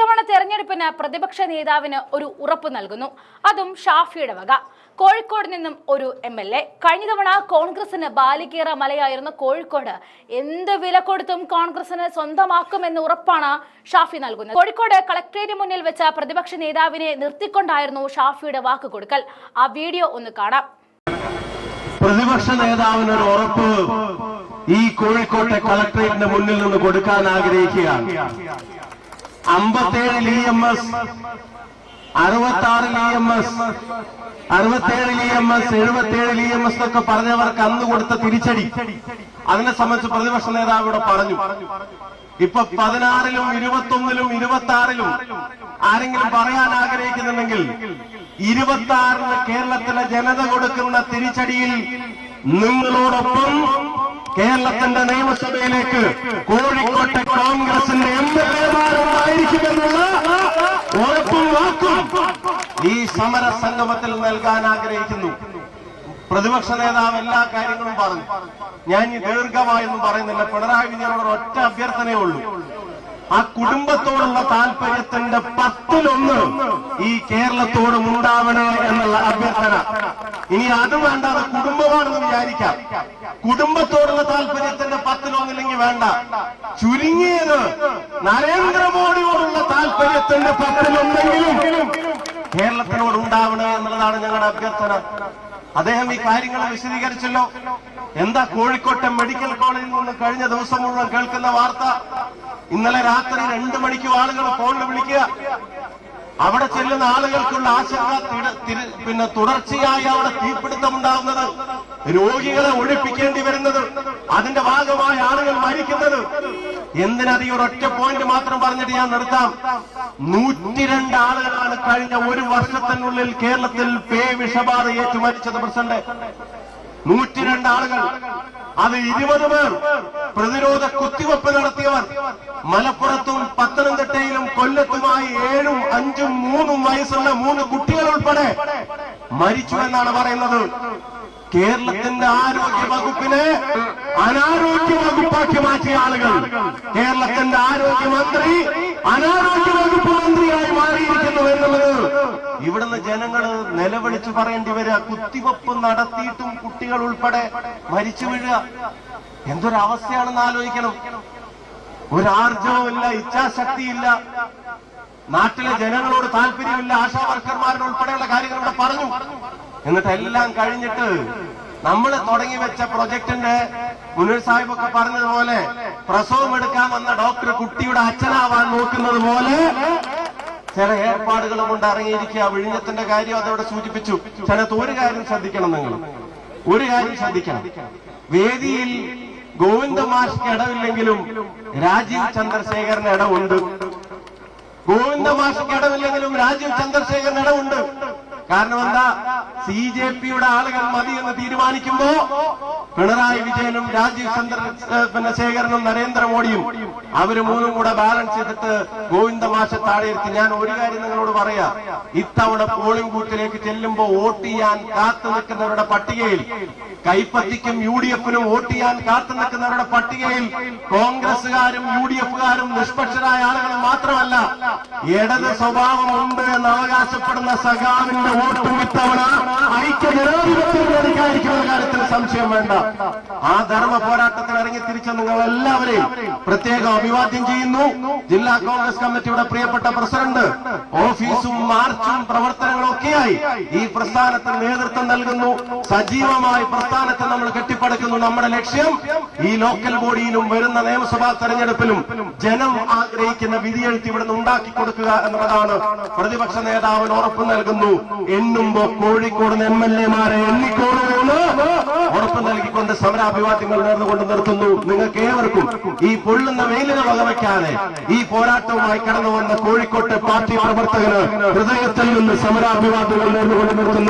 ഇത്തവണ തെരഞ്ഞെടുപ്പിന് പ്രതിപക്ഷ നേതാവിന് ഒരു ഉറപ്പ് നൽകുന്നു. അതും ഷാഫിയുടെ വക. കോഴിക്കോട് നിന്നും ഒരു എം എൽ എ. കഴിഞ്ഞ തവണ കോൺഗ്രസിന് ബാലികേറ മലയായിരുന്ന കോഴിക്കോട്. എന്ത് വില കൊടുത്തും കോൺഗ്രസിന് സ്വന്തമാക്കുമെന്ന് ഉറപ്പാണ് ഷാഫി നൽകുന്നത്. കോഴിക്കോട് കളക്ടറേറ്റ് മുന്നിൽ വെച്ച പ്രതിപക്ഷ നേതാവിനെ നിർത്തിക്കൊണ്ടായിരുന്നു ഷാഫിയുടെ വാക്ക് കൊടുക്കൽ. ആ വീഡിയോ ഒന്ന് കാണാം. പ്രതിപക്ഷ നേതാവിനൊരു ഉറപ്പ് ഈ കോഴിക്കോട്ടെ കളക്ടറേറ്റിന്റെ മുന്നിൽ നിന്ന് കൊടുക്കാൻ ആഗ്രഹിക്കുകയാണ്. അമ്പത്തേഴിൽ ഇ എം എസ് അറുപത്തി ആറിൽ ഇ എം എസ് അറുപത്തേഴിൽ ഇ എം എസ് എഴുപത്തേഴിൽ ഇ എം എസ് എന്നൊക്കെ പറഞ്ഞവർക്ക് അന്ന് കൊടുത്ത തിരിച്ചടി. അതിനെ സംബന്ധിച്ച് പ്രതിപക്ഷ നേതാവ് ഇവിടെ പറഞ്ഞു. ഇപ്പൊ പതിനാറിലും ഇരുപത്തൊന്നിലും ഇരുപത്തി ആറിലും ആരെങ്കിലും പറയാൻ ആഗ്രഹിക്കുന്നുണ്ടെങ്കിൽ ഇരുപത്തി ആറിന് കേരളത്തിലെ ജനത കൊടുക്കുന്ന തിരിച്ചടിയിൽ നിങ്ങളോടൊപ്പം കേരളത്തിന്റെ നിയമസഭയിലേക്ക് കോഴിക്കോട്ടെ കോൺഗ്രസിന്റെ എം എൽ എമാരുണ്ടായിരിക്കുമെന്നുള്ള ഉറപ്പും വാക്കും ഈ സമര സംഗമത്തിൽ നൽകാൻ ആഗ്രഹിക്കുന്നു. പ്രതിപക്ഷ നേതാവ് എല്ലാ കാര്യങ്ങളും പറഞ്ഞു. ഞാൻ ദീർഘമായൊന്നും പറയുന്നില്ല. പിണറായി വിജയനോട് ഒറ്റ അഭ്യർത്ഥനയേ ഉള്ളൂ. ആ കുടുംബത്തോടുള്ള താല്പര്യത്തിന്റെ പത്തിലൊന്ന് ഈ കേരളത്തോടും ഉണ്ടാവണേ എന്നുള്ള അഭ്യർത്ഥന. ഇനി അത് വേണ്ട അത് കുടുംബമാണെന്ന് വിചാരിക്കാം. കുടുംബത്തോടുള്ള താല്പര്യത്തിന്റെ പത്തിലൊന്നില്ലെങ്കിൽ വേണ്ട. ചുരുങ്ങിയത് നരേന്ദ്രമോദിയോടുള്ള താല്പര്യത്തിന്റെ പത്തിലൊന്നെങ്കിലും കേരളത്തിനോട് ഉണ്ടാവണേ എന്നുള്ളതാണ് ഞങ്ങളുടെ അഭ്യർത്ഥന. അദ്ദേഹം ഈ കാര്യങ്ങൾ വിശദീകരിച്ചല്ലോ. എന്താ കോഴിക്കോട്ടെ മെഡിക്കൽ കോളേജിൽ നിന്ന് കഴിഞ്ഞ ദിവസം മുഴുവൻ കേൾക്കുന്ന വാർത്ത? ഇന്നലെ രാത്രി രണ്ടു മണിക്ക് ആളുകൾ ഫോണിൽ വിളിക്കുക. അവിടെ ചെല്ലുന്ന ആളുകൾക്കുള്ള ആശങ്ക പിന്നെ തുടർച്ചയായി അവിടെ തീപിടുത്തം ഉണ്ടാകുന്നത് രോഗികളെ ഒഴിപ്പിക്കേണ്ടി വരുന്നത്. അതിന്റെ ഭാഗമായി ആളുകൾ മരിക്കുന്നത്. എന്തിനത് ഈ ഒരൊറ്റ പോയിന്റ് മാത്രം പറഞ്ഞിട്ട് ഞാൻ നിർത്താം? നൂറ്റിരണ്ട് ആളുകളാണ് കഴിഞ്ഞ ഒരു വർഷത്തിനുള്ളിൽ കേരളത്തിൽ പേ വിഷബാധ ഏറ്റു മരിച്ചത് പ്രസിഡന്റ്. നൂറ്റിരണ്ട് ആളുകൾ. അത് ഇരുപത് പേർ പ്രതിരോധ കുത്തിവെപ്പ് നടത്തിയവർ. മലപ്പുറത്തും പത്തനംതിട്ടയിലും കൊല്ലത്തുമായി ഏഴും അഞ്ചും മൂന്നും വയസ്സുള്ള മൂന്ന് കുട്ടികൾ ഉൾപ്പെടെ മരിച്ചു എന്നാണ് പറയുന്നത്. കേരളത്തിന്റെ ആരോഗ്യ വകുപ്പിനെ അനാരോഗ്യ വകുപ്പാക്കി മാറ്റിയ ആളുകൾ. കേരളത്തിന്റെ ആരോഗ്യമന്ത്രി അനാരോഗ്യ വകുപ്പ് മന്ത്രിയായി മാറിയിരിക്കുന്നു എന്നുള്ളത് ഇവിടുന്ന് ജനങ്ങൾ നിലവിളിച്ചു പറയേണ്ടി വരിക. കുത്തിവെപ്പ് നടത്തിയിട്ടും കുട്ടികൾ ഉൾപ്പെടെ മരിച്ചു വീഴുക. എന്തൊരവസ്ഥയാണെന്ന് ആലോചിക്കണം. ഒരു ആർജവുമില്ല ഇച്ഛാശക്തിയില്ല. നാട്ടിലെ ജനങ്ങളോട് താല്പര്യമില്ല. ആശാ വർക്കർമാരുടെ ഉൾപ്പെടെയുള്ള കാര്യങ്ങൾ ഇവിടെ പറഞ്ഞു. എന്നിട്ട് എല്ലാം കഴിഞ്ഞിട്ട് നമ്മൾ തുടങ്ങി വെച്ച പ്രൊജക്ടിന്റെ മുനീർ സാഹിബ് ഒക്കെ പറഞ്ഞതുപോലെ പ്രസവം എടുക്കാൻ വന്ന ഡോക്ടർ കുട്ടിയുടെ അച്ഛനാവാൻ നോക്കുന്നത് പോലെ ചില ഏർപ്പാടുകൾ കൊണ്ട് ഇറങ്ങിയിരിക്കുക വിഴിഞ്ഞത്തിന്റെ കാര്യം അതവിടെ സൂചിപ്പിച്ചു. ചിലത്ത് ഒരു കാര്യം ശ്രദ്ധിക്കണം നിങ്ങൾ. ഒരു കാര്യം ശ്രദ്ധിക്കണം. വേദിയിൽ ഗോവിന്ദ മാഷ്ക്ക് ഇടവില്ലെങ്കിലും രാജീവ് ചന്ദ്രശേഖരന് ഇടമുണ്ട് ഗോവിന്ദ മാഷിക്ക് ഇടമില്ലെങ്കിലും രാജീവ് ചന്ദ്രശേഖരൻ ഇടമുണ്ട് കാരണം എന്താ സി ജെ പിയുടെ ആളുകൾ മതി എന്ന് തീരുമാനിക്കുമ്പോ പിണറായി വിജയനും രാജീവ് ചന്ദ്ര ചന്ദ്രശേഖരനും ശേഖരനും നരേന്ദ്രമോദിയും അവർ മൂന്നും കൂടെ ബാലൻസ് ചെയ്തിട്ട് ഗോവിന്ദ മാഷ താഴെ ഞാൻ ഒരു കാര്യം നിങ്ങളോട് പറയാ. ഇത്തവണ പോളിംഗ് ബൂത്തിലേക്ക് ചെല്ലുമ്പോ വോട്ട് ചെയ്യാൻ കാത്തു നിൽക്കുന്നവരുടെ പട്ടികയിൽ കൈപ്പത്തിക്കും യു ഡി എഫിനും വോട്ട് ചെയ്യാൻ കാത്തു നിൽക്കുന്നവരുടെ പട്ടികയിൽ കോൺഗ്രസുകാരും യു ഡി എഫുകാരും നിഷ്പക്ഷരായ ആളുകൾ മാത്രമല്ല ഇടത് സ്വഭാവമുണ്ട് എന്ന് അവകാശപ്പെടുന്ന സഖാവിന്റെ വോട്ടും ഇത്തവണ ഐക്യ ജനാധിപത്യ വേദിക്കായിരിക്കുമെന്ന കാര്യത്തിൽ സംശയം വേണ്ട. ആ ധർമ്മ പോരാട്ടത്തിൽ ഇറങ്ങി തിരിച്ച നിങ്ങൾ എല്ലാവരെയും പ്രത്യേകം അഭിവാദ്യം ചെയ്യുന്നു. ജില്ലാ കോൺഗ്രസ് കമ്മിറ്റിയുടെ പ്രിയപ്പെട്ട പ്രസിഡന്റ് ഓഫീസും മാർച്ചും പ്രവർത്തനങ്ങളും ഈ പ്രസ്ഥാനത്തിന് നേതൃത്വം നൽകുന്നു. സജീവമായി പ്രസ്ഥാനത്തെ നമ്മൾ കെട്ടിപ്പടുക്കുന്നു. നമ്മുടെ ലക്ഷ്യം ഈ ലോക്കൽ ബോഡിയിലും വരുന്ന നിയമസഭാ തെരഞ്ഞെടുപ്പിലും ജനം ആഗ്രഹിക്കുന്ന വിധിയെഴുത്ത് നിന്ന് ഉണ്ടാക്കി കൊടുക്കുക എന്നുള്ളതാണ്. പ്രതിപക്ഷ നേതാവിന് ഉറപ്പ് നൽകുന്നു. എണ്ണുമ്പോ കോഴിക്കോട് എം എൽ എമാരെ എണ്ണിക്കോളൂന്ന് നൽകിക്കൊണ്ട് സമരാഭിവാദ്യങ്ങൾ നേർന്നുകൊണ്ട് നിർത്തുന്നു. നിങ്ങൾക്ക് ഏവർക്കും ഈ പൊള്ളുന്ന വെയിലിനെ വകവയ്ക്കാതെ ഈ പോരാട്ടവുമായി കടന്നു വന്ന കോഴിക്കോട്ടെ പാർട്ടി പ്രവർത്തകന് ഹൃദയത്തിൽ നിന്ന് സമരാഭിവാദ്യങ്ങൾ നേർന്നുകൊണ്ട് നിർത്തുന്നു.